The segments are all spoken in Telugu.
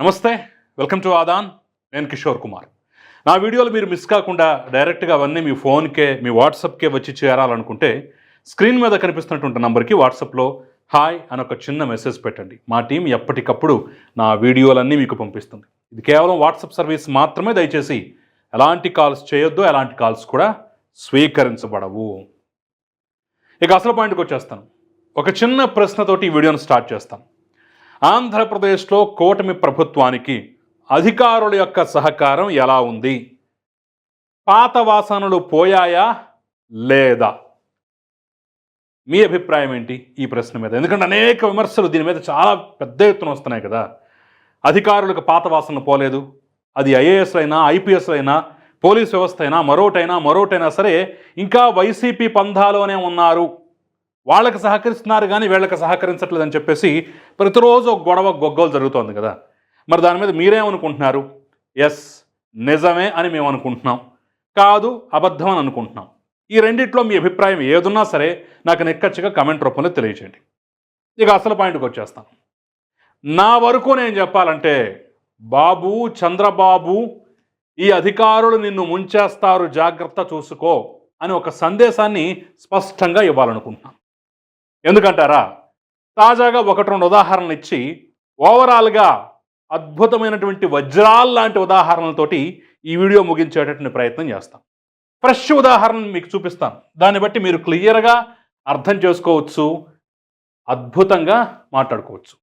నమస్తే వెల్కమ్ టు ఆదాన్. నేను కిషోర్ కుమార్. నా వీడియోలు మీరు మిస్ కాకుండా డైరెక్ట్గా అవన్నీ మీ ఫోన్కే మీ వాట్సాప్కే వచ్చి చేరాలనుకుంటే స్క్రీన్ మీద కనిపిస్తున్నటువంటి నంబర్కి వాట్సాప్లో హాయ్ అని ఒక చిన్న మెసేజ్ పెట్టండి. మా టీం ఎప్పటికప్పుడు నా వీడియోలన్నీ మీకు పంపిస్తుంది. ఇది కేవలం వాట్సాప్ సర్వీస్ మాత్రమే దయచేసి ఎలాంటి కాల్స్ చేయొద్దు ఎలాంటి కాల్స్ కూడా స్వీకరించబడవు. ఇక అసలు పాయింట్కి వచ్చేస్తాను. ఒక చిన్న ప్రశ్నతోటి ఈ వీడియోను స్టార్ట్ చేస్తాను. ఆంధ్రప్రదేశ్లో కూటమి ప్రభుత్వానికి అధికారుల యొక్క సహకారం ఎలా ఉంది? పాత వాసనలు పోయాయా లేదా? మీ అభిప్రాయం ఏంటి ఈ ప్రశ్న మీద? ఎందుకంటే అనేక విమర్శలు దీని మీద చాలా పెద్ద ఎత్తున వస్తున్నాయి కదా. అధికారులకు పాత వాసనలు పోలేదు. అది ఐఏఎస్లు అయినా ఐపీఎస్ అయినా పోలీస్ వ్యవస్థ అయినా మరోటైనా మరోటైనా సరే ఇంకా వైసీపీ పంధాలోనే ఉన్నారు. వాళ్ళకి సహకరిస్తున్నారు కానీ వీళ్ళకి సహకరించట్లేదని చెప్పేసి ప్రతిరోజు ఒక గొడవ గొగ్గలు జరుగుతోంది కదా. మరి దాని మీద మీరేమనుకుంటున్నారు? ఎస్ నిజమే అని మేము అనుకుంటున్నాం కాదు అబద్ధం అని అనుకుంటున్నాం. ఈ రెండిట్లో మీ అభిప్రాయం ఏదున్నా సరే నాకు నిక్కచ్చిగా కమెంట్ రూపంలో తెలియచేయండి. ఇక అసలు పాయింట్కి వచ్చేస్తాం. నా వరకు నేను చెప్పాలంటే బాబు చంద్రబాబు ఈ అధికారులు నిన్ను ముంచేస్తారు జాగ్రత్త చూసుకో అని ఒక సందేశాన్ని స్పష్టంగా ఇవ్వాలనుకుంటున్నాను ఎందుకంటారా? తాజాగా ఒకటి రెండు ఉదాహరణలు ఇచ్చి ఓవరాల్గా అద్భుతమైనటువంటి వజ్రాల్ లాంటి ఉదాహరణలతోటి ఈ వీడియో ముగించేటటువంటి ప్రయత్నం చేస్తాం. ఫ్రెష్ ఉదాహరణ మీకు చూపిస్తాను. దాన్ని బట్టి మీరు క్లియర్గా అర్థం చేసుకోవచ్చు అద్భుతంగా మాట్లాడుకోవచ్చు.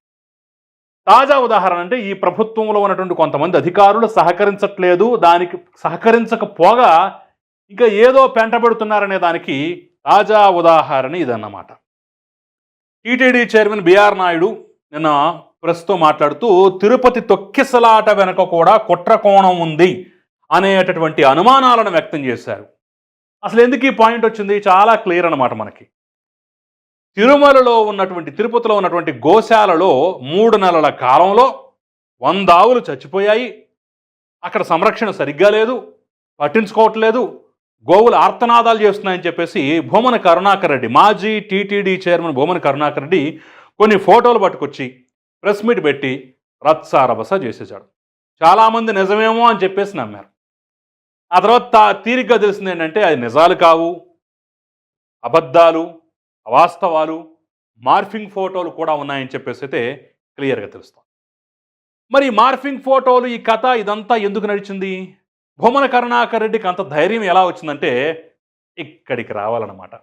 తాజా ఉదాహరణ అంటే ఈ ప్రభుత్వంలో ఉన్నటువంటి కొంతమంది అధికారులు సహకరించట్లేదు దానికి సహకరించకపోగా ఇంకా ఏదో పెంటబెడుతున్నారనే దానికి తాజా ఉదాహరణ ఇదన్నమాట. టీటీడీ చైర్మన్ బిఆర్ నాయుడు నిన్న ప్రెస్తో మాట్లాడుతూ తిరుపతి తొక్కిసలాట వెనుక కూడా కుట్రకోణం ఉంది అనేటటువంటి అనుమానాలను వ్యక్తం చేశారు. అసలు ఎందుకు ఈ పాయింట్ వచ్చింది? చాలా క్లియర్ అన్నమాట మనకి. తిరుమలలో ఉన్నటువంటి తిరుపతిలో ఉన్నటువంటి గోశాలలో మూడు నెలల కాలంలో వంద ఆవులు చచ్చిపోయాయి. అక్కడ సంరక్షణ సరిగ్గా లేదు. పట్టించుకోవట్లేదు. గోవులు ఆర్తనాదాలు చేస్తున్నాయని చెప్పేసి భూమన కరుణాకర్ రెడ్డి మాజీ టీటీడీ చైర్మన్ భూమన కరుణాకర్ రెడ్డి కొన్ని ఫోటోలు పట్టుకొచ్చి ప్రెస్ మీట్ పెట్టి రత్సారభస చేసేసాడు చాలామంది నిజమేమో అని చెప్పేసి నమ్మారు. ఆ తర్వాత తీరిగ్గా తెలిసింది ఏంటంటే అది నిజాలు కావు అబద్ధాలు అవాస్తవాలు మార్ఫింగ్ ఫోటోలు కూడా ఉన్నాయని చెప్పేసి అయితే క్లియర్గా తెలుస్తాం. మరి మార్ఫింగ్ ఫోటోలు ఈ కథ ఇదంతా ఎందుకు నడిచింది? భూమన కరుణాకర్ రెడ్డికి అంత ధైర్యం ఎలా వచ్చిందంటే ఇక్కడికి రావాలన్నమాట.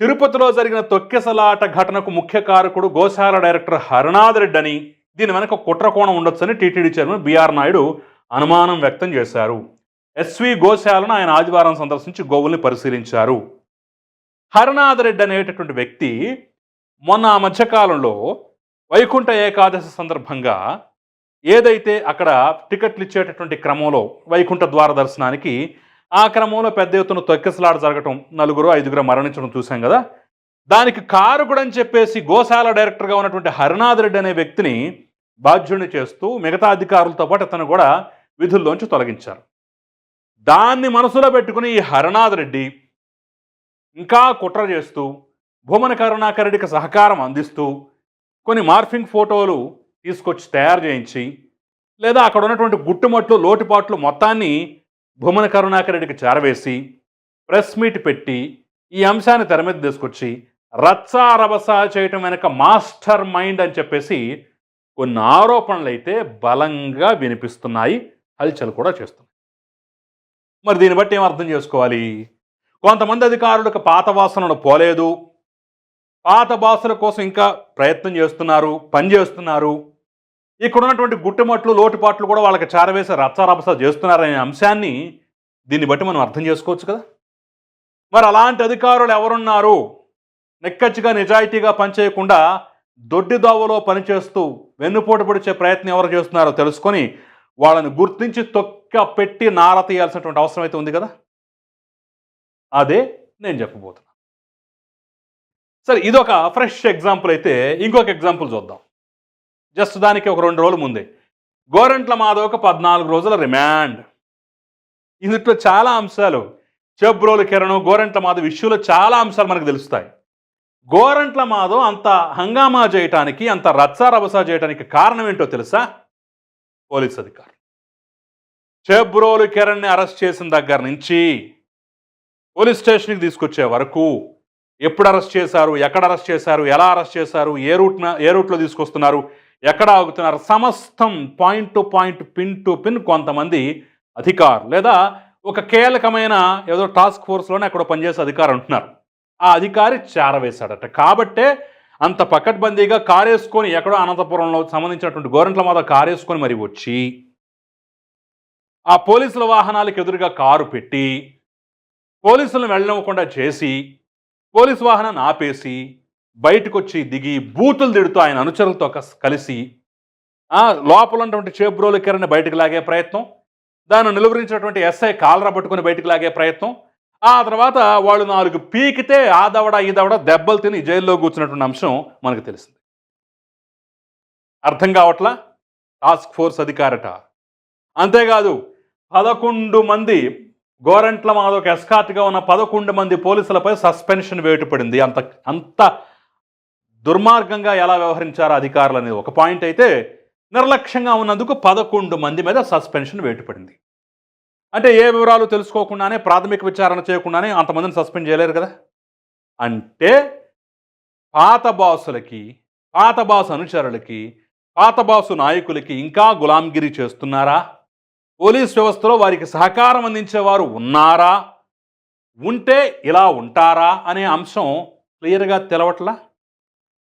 తిరుపతిలో జరిగిన తొక్కెసలాట ఘటనకు ముఖ్య కారకుడు గోశాల డైరెక్టర్ హరనాథ్ రెడ్డి అని దీని వెనక కుట్రకోణం ఉండొచ్చని టీటీడీ చైర్మన్ బీఆర్ నాయుడు అనుమానం వ్యక్తం చేశారు. ఎస్వి గోశాలను ఆయన ఆదివారం సందర్శించి గోవుల్ని పరిశీలించారు. హరనాథ్ రెడ్డి అనేటటువంటి వ్యక్తి మొన్న ఆ మధ్యకాలంలో వైకుంఠ ఏకాదశి సందర్భంగా ఏదైతే అక్కడ టికెట్లు ఇచ్చేటటువంటి క్రమంలో వైకుంఠ ద్వార దర్శనానికి ఆ క్రమంలో పెద్ద ఎత్తున తొక్కిసలాట జరగటం నలుగురు ఐదుగురు మరణించడం చూసాం కదా. దానికి కారకుడని చెప్పేసి గోశాల డైరెక్టర్గా ఉన్నటువంటి హరినాథ్ రెడ్డి అనే వ్యక్తిని బాధ్యుడిని చేస్తూ మిగతా అధికారులతో పాటు అతను కూడా విధుల్లోంచి తొలగించారు. దాన్ని మనసులో పెట్టుకుని ఈ హరినాథ్ రెడ్డి ఇంకా కుట్ర చేస్తూ భూమన కరుణాకర్ రెడ్డికి సహకారం అందిస్తూ కొన్ని మార్ఫింగ్ ఫోటోలు తీసుకొచ్చి తయారు చేయించి లేదా అక్కడ ఉన్నటువంటి గుట్టుమట్లు లోటుపాట్లు మొత్తాన్ని భూమన కరుణాకర్ రెడ్డికి చేరవేసి ప్రెస్ మీట్ పెట్టి ఈ అంశాన్ని తెర మీద తీసుకొచ్చి రచ్చారభస చేయటం వెనక మాస్టర్ మైండ్ అని చెప్పేసి కొన్ని ఆరోపణలు అయితే బలంగా వినిపిస్తున్నాయి హల్చల్ కూడా చేస్తున్నాయి. మరి దీన్ని బట్టి ఏం అర్థం చేసుకోవాలి? కొంతమంది అధికారులకు పాత వాసనలు పోలేదు. పాత బాసుల కోసం ఇంకా ప్రయత్నం చేస్తున్నారు పని చేస్తున్నారు. ఇక్కడ ఉన్నటువంటి గుట్టుమట్లు లోటుపాట్లు కూడా వాళ్ళకి చారవేసి రచ్చారపస చేస్తున్నారనే అంశాన్ని దీన్ని బట్టి మనం అర్థం చేసుకోవచ్చు కదా? మరి అలాంటి అధికారులు ఎవరున్నారు? నెక్కచ్చిగా నిజాయితీగా పనిచేయకుండా దొడ్డిదోవలో పనిచేస్తూ వెన్నుపోటు పొడిచే ప్రయత్నం ఎవరు చేస్తున్నారో తెలుసుకొని వాళ్ళని గుర్తించి తొక్క పెట్టి నార తీయాల్సినటువంటి అవసరం అయితే ఉంది కదా? అదే నేను చెప్పబోతున్నా. సరే ఇదొక ఫ్రెష్ ఎగ్జాంపుల్ అయితే ఇంకొక ఎగ్జాంపుల్ చూద్దాం. జస్ట్ దానికి ఒక రెండు రోజుల ముందే. గోరంట్ల మాధవకు పద్నాలుగు రోజుల రిమాండ్. ఇందులో చాలా అంశాలు. చెబ్రోలు కిరణ్ గోరంట్ల మాధవ్ ఇష్యూలో చాలా అంశాలు మనకు తెలుస్తాయి. గోరంట్ల మాధవ్ అంత హంగామా చేయటానికి అంత రచ్చారభస చేయటానికి కారణం ఏంటో తెలుసా? పోలీస్ అధికారులు. చేబ్రోలు కిరణ్ని అరెస్ట్ చేసిన దగ్గర నుంచి పోలీస్ స్టేషన్కి తీసుకొచ్చే వరకు ఎప్పుడు అరెస్ట్ చేశారు ఎక్కడ అరెస్ట్ చేశారు ఎలా అరెస్ట్ చేశారు ఏ రూట్న ఏ రూట్లో తీసుకొస్తున్నారు ఎక్కడ ఆగుతున్నారు? సమస్తం point to point pin to pin కొంతమంది అధికారులు లేదా ఒక కీలకమైన ఏదో టాస్క్ ఫోర్స్లోనే అక్కడ పనిచేసే అధికారు ఉంటున్నారు. ఆ అధికారి చేరవేశాడట. కాబట్టే అంత పకడ్బందీగా కారేసుకొని ఎక్కడో అనంతపురంలో సంబంధించినటువంటి గోరంట్ల మాద కారేసుకొని మరి వచ్చి ఆ పోలీసుల వాహనాలకు ఎదురుగా కారు పెట్టి పోలీసులను వెళ్ళనివ్వకుండా చేసి పోలీసు వాహనాన్ని ఆపేసి బయటకు వచ్చి దిగి బూతులు తిడుతూ ఆయన అనుచరులతో కలిసి లోపల ఉన్నటువంటి చేబ్రోలు కిరణ్ బయటకు లాగే ప్రయత్నం. దాన్ని నిలువరించినటువంటి ఎస్ఐ కాలర పట్టుకుని బయటకు లాగే ప్రయత్నం. ఆ తర్వాత వాళ్ళు నాలుగు పీకితే ఆ దవడ ఈ దవడ దెబ్బలు తిని జైల్లో కూర్చున్నటువంటి అంశం మనకు తెలిసింది. అర్థం కావట్లా? టాస్క్ ఫోర్స్ అధికారట. అంతేకాదు పదకొండు మంది గోరంట్ల మాదొక ఎస్కాట్గా ఉన్న పదకొండు మంది పోలీసులపై సస్పెన్షన్ వేటు పడింది అంత అంత దుర్మార్గంగా ఎలా వ్యవహరించారు అధికారులు అనేది ఒక పాయింట్ అయితే నిర్లక్ష్యంగా ఉన్నందుకు పదకొండు మంది మీద సస్పెన్షన్ వేటుపడింది. అంటే ఏ వివరాలు తెలుసుకోకుండానే ప్రాథమిక విచారణ చేయకుండానే అంతమందిని సస్పెండ్ చేయలేరు కదా? అంటే పాత బాసులకి పాత బాసు అనుచరులకి పాత బాసు నాయకులకి ఇంకా గులాంగిరి చేస్తున్నారా? పోలీస్ వ్యవస్థలో వారికి సహకారం అందించేవారు ఉన్నారా? ఉంటే ఇలా ఉంటారా? అనే అంశం క్లియర్గా తెలవట్లా?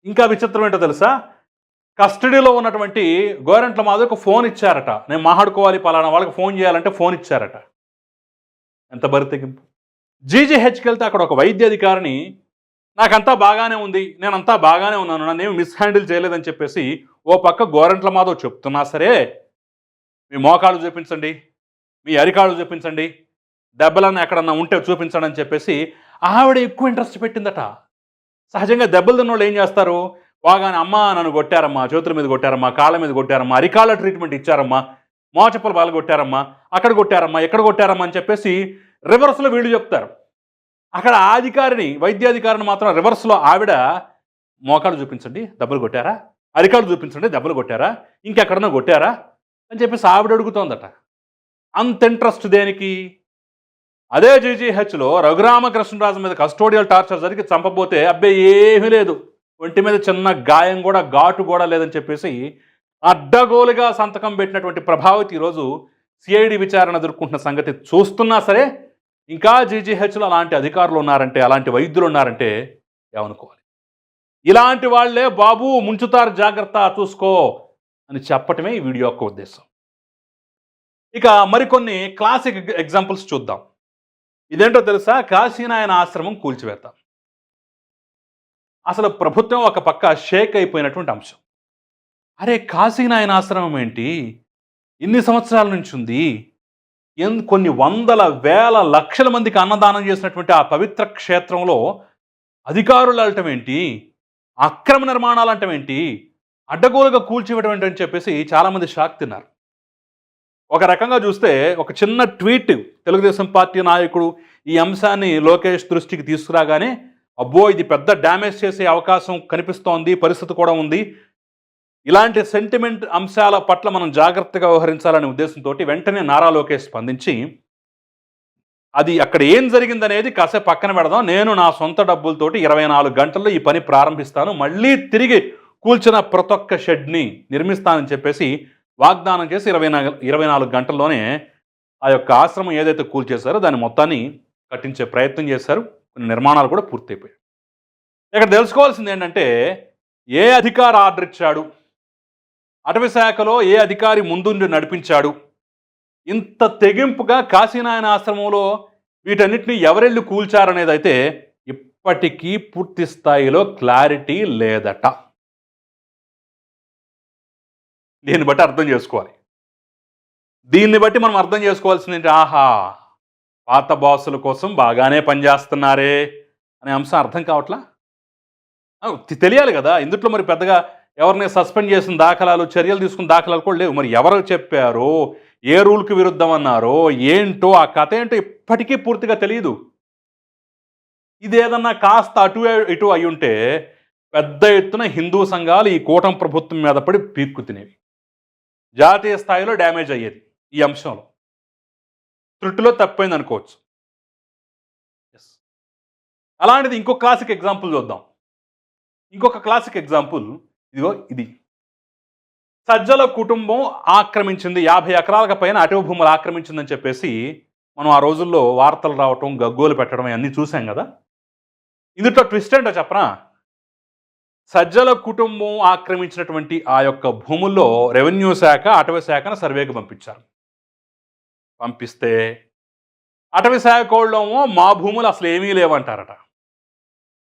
ఇంకా విచిత్రం ఏంటో తెలుసా? కస్టడీలో ఉన్నటువంటి గోరెంట్ల మాధవ్కి ఫోన్ ఇచ్చారట. నేను మాట్లాడుకోవాలి పలానా వాళ్ళకి ఫోన్ చేయాలంటే ఫోన్ ఇచ్చారట. ఎంత బరితెగింపు. జీజీహెచ్కి వెళ్తే అక్కడ ఒక వైద్య అధికారిని నాకంతా బాగానే ఉంది. నేనంతా బాగానే ఉన్నాను. నన్ను మిస్హ్యాండిల్ మిస్ హ్యాండిల్ చేయలేదని చెప్పేసి ఓ పక్క గోరెంట్ల మాధవ్ చెప్తున్నా సరే మీ మోకాళ్ళు చూపించండి. మీ అరికాళ్ళు చూపించండి. దెబ్బలన్నీ ఎక్కడన్నా ఉంటే చూపించండి అని చెప్పేసి ఆవిడ ఎక్కువ ఇంట్రెస్ట్ పెట్టిందట. సహజంగా దెబ్బలు తిన్న వాళ్ళు ఏం చేస్తారు? బాగానే అమ్మ నన్ను కొట్టారమ్మా చేతుల మీద కొట్టారమ్మా కాళ్ళ మీద కొట్టారమ్మా అరికాళ్ళ ట్రీట్మెంట్ ఇచ్చారమ్మా మోచప్పలు బాగా కొట్టారమ్మా అక్కడ కొట్టారమ్మా ఎక్కడ కొట్టారమ్మా అని చెప్పేసి రివర్స్లో వీళ్ళు చెప్తారు. అక్కడ ఆ అధికారిని వైద్యాధికారిని మాత్రం రివర్స్లో ఆవిడ మోకాలు చూపించండి దెబ్బలు కొట్టారా? అరికాలు చూపించండి దెబ్బలు కొట్టారా? ఇంకెక్కడన్నా కొట్టారా? అని చెప్పేసి ఆవిడ అడుగుతోందట. అంత ఇంట్రెస్ట్ దేనికి? అదే జీజీహెచ్లో రఘురామకృష్ణరాజు మీద కస్టోడియల్ టార్చర్ జరిగి చంపబోతే అబ్బాయి ఏమీ లేదు. ఒంటి మీద చిన్న గాయం కూడా ఘాటు కూడా లేదని చెప్పేసి అడ్డగోలుగా సంతకం పెట్టినటువంటి ప్రభావతి ఈరోజు సిఐడి విచారణ ఎదుర్కొంటున్న సంగతి చూస్తున్నా సరే ఇంకా జీజీహెచ్లో అలాంటి అధికారులు ఉన్నారంటే అలాంటి వైద్యులు ఉన్నారంటే ఏమనుకోవాలి? ఇలాంటి వాళ్ళే బాబు ముంచుతారు జాగ్రత్త చూసుకో అని చెప్పటమే ఈ వీడియో యొక్క ఉద్దేశం. ఇక మరికొన్ని క్లాసిక్ ఎగ్జాంపుల్స్ చూద్దాం. ఇదేంటో తెలుసా? కాశీనాయన ఆశ్రమం కూల్చివేత అసలు ప్రభుత్వం ఒక పక్క షేక్ అయిపోయినటువంటి అంశం. అరే కాశీనాయన ఆశ్రమం ఏంటి? ఇన్ని సంవత్సరాల నుంచి ఉంది. ఎన్ కొన్ని వందల వేల లక్షల మందికి అన్నదానం చేసినటువంటి ఆ పవిత్ర క్షేత్రంలో అధికారులు వెళ్ళటం ఏంటి? అక్రమ నిర్మాణాలు అంటం ఏంటి? అడ్డగోలుగా కూల్చివేయడం ఏంటని చెప్పేసి చాలామంది షాక్ తిన్నారు. ఒక రకంగా చూస్తే ఒక చిన్న ట్వీట్ తెలుగుదేశం పార్టీ నాయకుడు ఈ అంశాన్ని లోకేష్ దృష్టికి తీసుకురాగానే అబ్బో ఇది పెద్ద డ్యామేజ్ చేసే అవకాశం కనిపిస్తోంది పరిస్థితి కూడా ఉంది. ఇలాంటి సెంటిమెంట్ అంశాల పట్ల మనం జాగ్రత్తగా వ్యవహరించాలనే ఉద్దేశంతో వెంటనే నారా లోకేష్ స్పందించి అది అక్కడ ఏం జరిగిందనేది కాసేపు పక్కన పెడదాం. నేను నా సొంత డబ్బులతోటి ఇరవై నాలుగు గంటల్లో ఈ పని ప్రారంభిస్తాను. మళ్ళీ తిరిగి కూల్చిన ప్రతి ఒక్క షెడ్ని నిర్మిస్తానని చెప్పేసి వాగ్దానం చేసి ఇరవై నాలుగు ఇరవై నాలుగు గంటల్లోనే ఆ యొక్క ఆశ్రమం ఏదైతే కూల్చేశారో దాని మొత్తాన్ని కట్టించే ప్రయత్నం చేశారు. కొన్ని నిర్మాణాలు కూడా పూర్తయిపోయాయి. ఇక్కడ తెలుసుకోవాల్సింది ఏంటంటే ఏ అధికారి ఆర్డర్ ఇచ్చాడు? అటవీ శాఖలో ఏ అధికారి ముందుండి నడిపించాడు? ఇంత తెగింపుగా కాశీనాయన ఆశ్రమంలో వీటన్నిటిని ఎవరెళ్ళి కూల్చారనేది అయితే ఇప్పటికీ పూర్తి స్థాయిలో క్లారిటీ లేదట. దీన్ని బట్టి అర్థం చేసుకోవాలి. దీన్ని బట్టి మనం అర్థం చేసుకోవాల్సింది ఏంటి? ఆహా పాత బాసుల కోసం బాగానే పనిచేస్తున్నారే అనే అంశం అర్థం కావట్లా? తెలియాలి కదా. ఇందుట్లో మరి పెద్దగా ఎవరిని సస్పెండ్ చేసిన దాఖలాలు చర్యలు తీసుకున్న దాఖలాలు కూడా లేవు. మరి ఎవరు చెప్పారో ఏ రూల్కి విరుద్ధం అన్నారో ఏంటో ఆ కథ ఏంటో ఇప్పటికీ పూర్తిగా తెలియదు ఇది ఏదన్నా కాస్త అటు ఇటు అయి ఉంటే పెద్ద ఎత్తున హిందూ సంఘాలు ఈ కూటమి ప్రభుత్వం మీద పడి పీక్కు తినేవి. జాతీయ స్థాయిలో డ్యామేజ్ అయ్యేది ఈ అంశంలో. త్రుట్టులో తప్పైంది అనుకోవచ్చు. ఎస్ అలాంటిది ఇంకో క్లాసిక్ ఎగ్జాంపుల్ చూద్దాం. ఇంకొక క్లాసిక్ ఎగ్జాంపుల్ ఇదిగో ఇది. సజ్జల కుటుంబం ఆక్రమించింది యాభై ఎకరాలకు పైన అటవీ భూములు ఆక్రమించిందని చెప్పేసి మనం ఆ రోజుల్లో వార్తలు రావటం గగ్గోలు పెట్టడం అన్నీ చూసాం కదా? ఇందులో ట్విస్ట్ ఏంటో చెప్పరా? సజ్జల కుటుంబం ఆక్రమించినటువంటి ఆ యొక్క భూముల్లో రెవెన్యూ శాఖ అటవీ శాఖను సర్వేకి పంపించారు. పంపిస్తే అటవీ శాఖ వాళ్ళేమో మా భూములు అసలు ఏమీ లేవంటారట.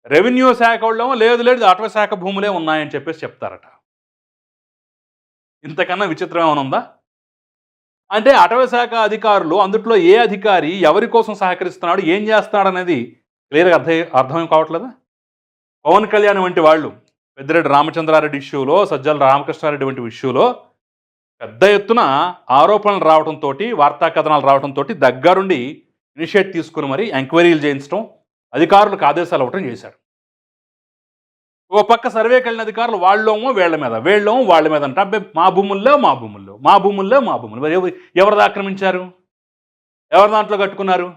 రెవెన్యూ శాఖ వాళ్ళేమో లేదు లేదు అటవీ శాఖ భూములే ఉన్నాయని చెప్పేసి చెప్తారట. ఇంతకన్నా విచిత్రం ఏమైనా ఉందా? అంటే అటవీ శాఖ అధికారులు అందుట్లో ఏ అధికారి ఎవరి కోసం సహకరిస్తున్నాడు ఏం చేస్తున్నాడు అనేది క్లియర్గా అర్థం అర్థం కావట్లేదా? పవన్ కళ్యాణ్ వంటి వాళ్ళు పెద్దిరెడ్డి రామచంద్రారెడ్డి ఇష్యూలో సజ్జల రామకృష్ణారెడ్డి వంటి ఇష్యూలో పెద్ద ఎత్తున ఆరోపణలు రావడంతో వార్తా కథనాలు రావడంతో దగ్గరుండి ఇనిషియేట్ తీసుకుని మరి ఎంక్వైరీలు చేయించడం అధికారులకు ఆదేశాలు ఇవ్వటం చేశారు ఓ పక్క సర్వేకి వెళ్ళిన అధికారులు వాళ్ళేమో వీళ్ళ మీద వీళ్ళేమో వాళ్ళ మీద అంటే అబ్బాయి మా భూముల్లో మా భూముల్లో మా భూముల్లో మా భూములు మరి ఎవరు ఆక్రమించారు? ఎవరి దాంట్లో కట్టుకున్నారు?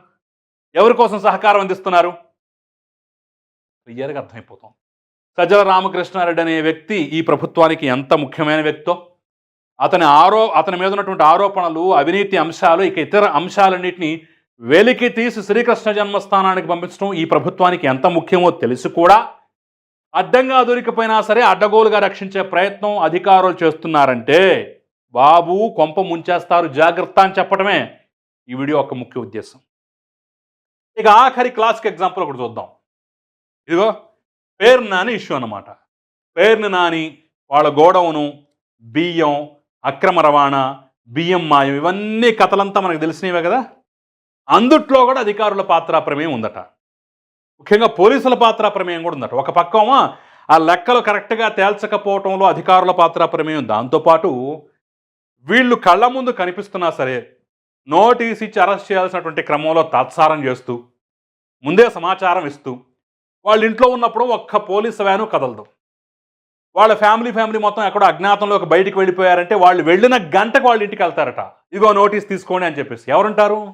ఎవరి కోసం సహకారం అందిస్తున్నారు? క్లియర్గా అర్థమైపోతాం సజ్జల రామకృష్ణారెడ్డి అనే వ్యక్తి ఈ ప్రభుత్వానికి ఎంత ముఖ్యమైన వ్యక్తో? అతని ఆరో అతని మీద ఉన్నటువంటి ఆరోపణలు అవినీతి అంశాలు ఇక ఇతర అంశాలన్నింటినీ వెలికి తీసి శ్రీకృష్ణ జన్మస్థానానికి పంపించడం ఈ ప్రభుత్వానికి ఎంత ముఖ్యమో తెలిసి కూడా అడ్డంగా దొరికిపోయినా సరే అడ్డగోలుగా రక్షించే ప్రయత్నం అధికారులు చేస్తున్నారంటే బాబు కొంప ముంచేస్తారు. జాగ్రత్త అని చెప్పడమే ఈ వీడియో ఒక ముఖ్య ఉద్దేశం. ఇక ఆఖరి క్లాసిక్ ఎగ్జాంపుల్ ఒకటి చూద్దాం. ఇదిగో పేరు నాని ఇష్యూ అన్నమాట. పేర్ని నాని వాళ్ళ గోడౌను బియ్యం అక్రమ రవాణా బియ్యం మాయం ఇవన్నీ కథలంతా మనకు తెలిసినవే కదా? అందుట్లో కూడా అధికారుల పాత్ర ప్రమేయం ఉందట. ముఖ్యంగా పోలీసుల పాత్ర ప్రమేయం కూడా ఉందట. ఒక పక్కమా ఆ లెక్కలు కరెక్ట్గా తేల్చకపోవటంలో అధికారుల పాత్ర ప్రమేయం దాంతోపాటు వీళ్ళు కళ్ళ ముందు కనిపిస్తున్నా సరే నోటీస్ ఇచ్చి అరెస్ట్ చేయాల్సినటువంటి క్రమంలో తాత్సారం చేస్తూ ముందే సమాచారం ఇస్తూ వాళ్ళ ఇంట్లో ఉన్నప్పుడు ఒక్క పోలీస్ వ్యాను కదలదు. వాళ్ళ ఫ్యామిలీ ఫ్యామిలీ మొత్తం ఎక్కడో అజ్ఞాతంలోకి బయటికి వెళ్ళిపోయారంటే వాళ్ళు వెళ్ళిన గంటకు వాళ్ళ ఇంటికి వెళ్తారట. ఇదిగో నోటీస్ తీసుకోండి అని చెప్పేసి. ఎవరుంటారు?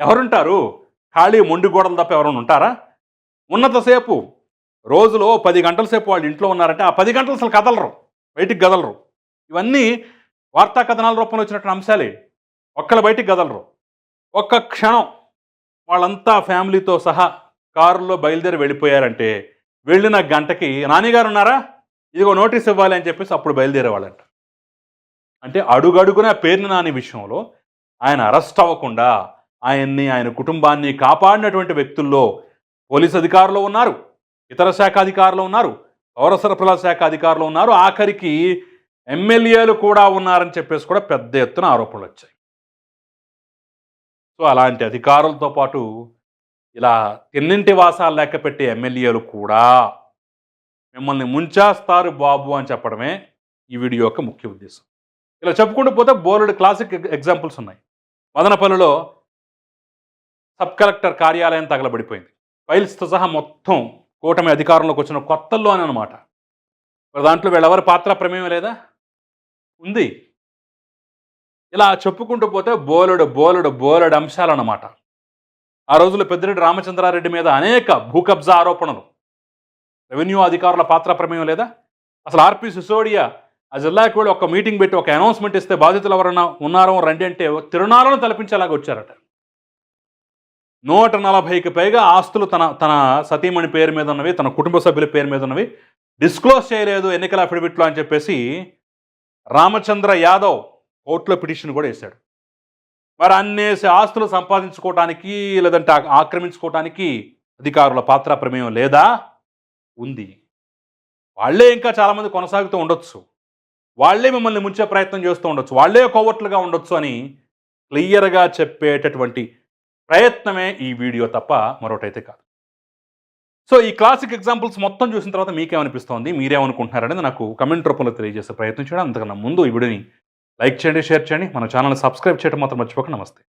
ఎవరుంటారు? ఖాళీ మొండి గోడలు తప్ప ఎవరైనా ఉంటారా? ఉన్నంతసేపు రోజులో పది గంటల సేపు వాళ్ళు ఇంట్లో ఉన్నారంటే ఆ పది గంటలు అసలు కదలరు. బయటికి కదలరు. ఇవన్నీ వార్తా కథనాల రూపంలో వచ్చినటువంటి అంశాలే. ఒక్కళ్ళ బయటికి కదలరు. ఒక్క క్షణం వాళ్ళంతా ఫ్యామిలీతో సహా కారులో బయలుదేరి వెళ్ళిపోయారంటే వెళ్ళిన గంటకి నానిగారు ఉన్నారా ఇదిగో నోటీస్ ఇవ్వాలి అని చెప్పేసి అప్పుడు బయలుదేరేవాళ్ళంట. అంటే అడుగడుగున పేరుని నాని విషయంలో ఆయన అరెస్ట్ అవ్వకుండా ఆయన్ని ఆయన కుటుంబాన్ని కాపాడినటువంటి వ్యక్తుల్లో పోలీస్ అధికారులు ఉన్నారు ఇతర శాఖ అధికారులు ఉన్నారు పౌర సరఫరా శాఖ అధికారులు ఉన్నారు ఆఖరికి ఎమ్మెల్యేలు కూడా ఉన్నారని చెప్పేసి కూడా పెద్ద ఎత్తున ఆరోపణలు వచ్చాయి సో అలాంటి అధికారులతో పాటు ఇలా తిన్నింటి వాసాలు లెక్క పెట్టే ఎమ్మెల్యేలు కూడా మిమ్మల్ని ముంచేస్తారు బాబు అని చెప్పడమే ఈ వీడియో యొక్క ముఖ్య ఉద్దేశం. ఇలా చెప్పుకుంటూ పోతే బోలెడు క్లాసిక్ ఎగ్జాంపుల్స్ ఉన్నాయి. మదనపల్లిలో సబ్ కలెక్టర్ కార్యాలయం తగలబడిపోయింది. ఫైల్స్తో సహా మొత్తం కూటమి అధికారంలోకి వచ్చిన కొత్తల్లోనే అనమాట దాంట్లో వీళ్ళెవరి పాత్ర ప్రమేయం లేదా? ఉంది. ఇలా చెప్పుకుంటూ పోతే బోలెడు బోలెడు బోలెడు అంశాలన్నమాట ఆ రోజుల్లో పెద్దిరెడ్డి రామచంద్రారెడ్డి మీద అనేక భూ కబ్జా ఆరోపణలు. రెవెన్యూ అధికారుల పాత్ర ప్రమేయం లేదా? అసలు ఆర్పి సిసోడియా ఆ జిల్లాకి వెళ్ళి ఒక మీటింగ్ పెట్టి ఒక అనౌన్స్మెంట్ ఇస్తే బాధితులు ఎవరైనా ఉన్నారో రండి అంటే తిరునాళ్ళను తలపించేలాగా వచ్చారట. నూట నలభైకి పైగా ఆస్తులు తన తన సతీమణి పేరు మీద ఉన్నవి తన కుటుంబ సభ్యుల పేరు మీద ఉన్నవి డిస్క్లోజ్ చేయలేదు ఎన్నికల అఫిడవిట్లో అని చెప్పేసి రామచంద్ర యాదవ్ కోర్టులో పిటిషన్ కూడా వేశాడు. మరి అన్నేసి ఆస్తులు సంపాదించుకోవటానికి లేదంటే ఆక్రమించుకోవటానికి అధికారుల పాత్ర ప్రమేయం లేదా? ఉంది. వాళ్ళే ఇంకా చాలామంది కొనసాగుతూ ఉండొచ్చు. వాళ్ళే మిమ్మల్ని ముంచే ప్రయత్నం చేస్తూ ఉండొచ్చు. వాళ్ళే కోవట్లుగా ఉండొచ్చు అని క్లియర్గా చెప్పేటటువంటి ప్రయత్నమే ఈ వీడియో తప్ప మరొకటైతే కాదు. సో ఈ క్లాసిక్ ఎగ్జాంపుల్స్ మొత్తం చూసిన తర్వాత మీకేమనిపిస్తోంది? మీరేమనుకుంటున్నారనేది నాకు కమెంట్ రూపంలో తెలియజేసే ప్రయత్నం చేయడం అంతకన్నా ముందు ఈ వీడియోని లైక్ చేయండి షేర్ చేయండి. మన ఛానల్ని సబ్స్క్రైబ్ చేయడం మాత్రం మర్చిపోక నమస్తే.